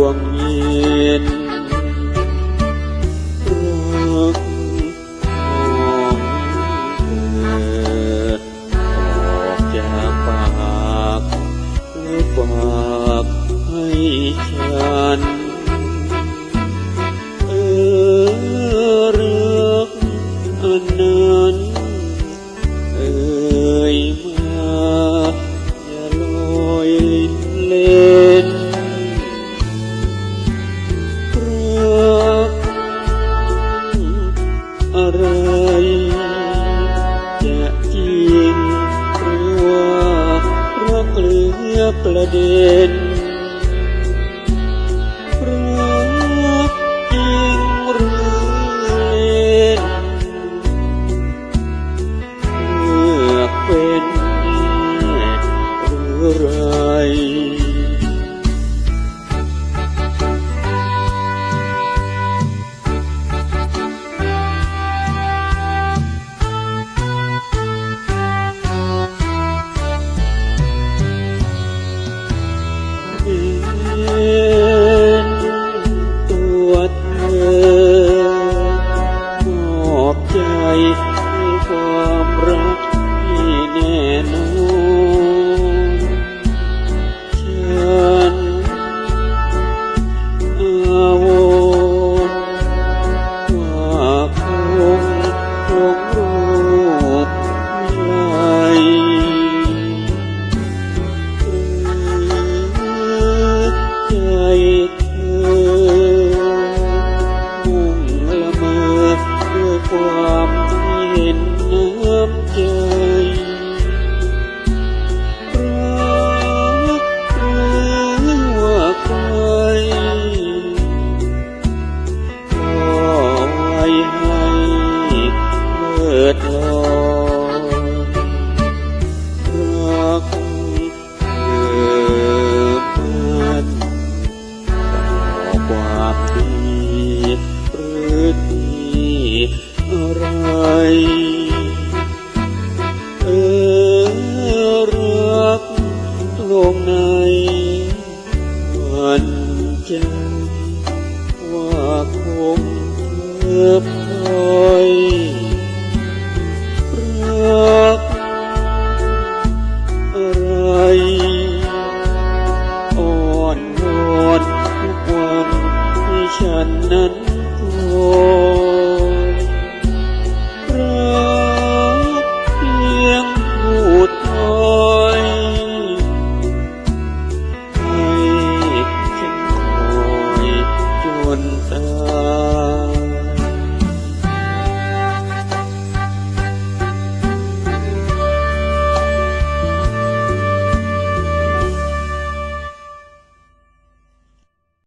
วงยินือกระเด็นรือจริงหรือเล่นเลือเป็นหรือไร ความรัก วงในมันใจว่าคงเธอพอ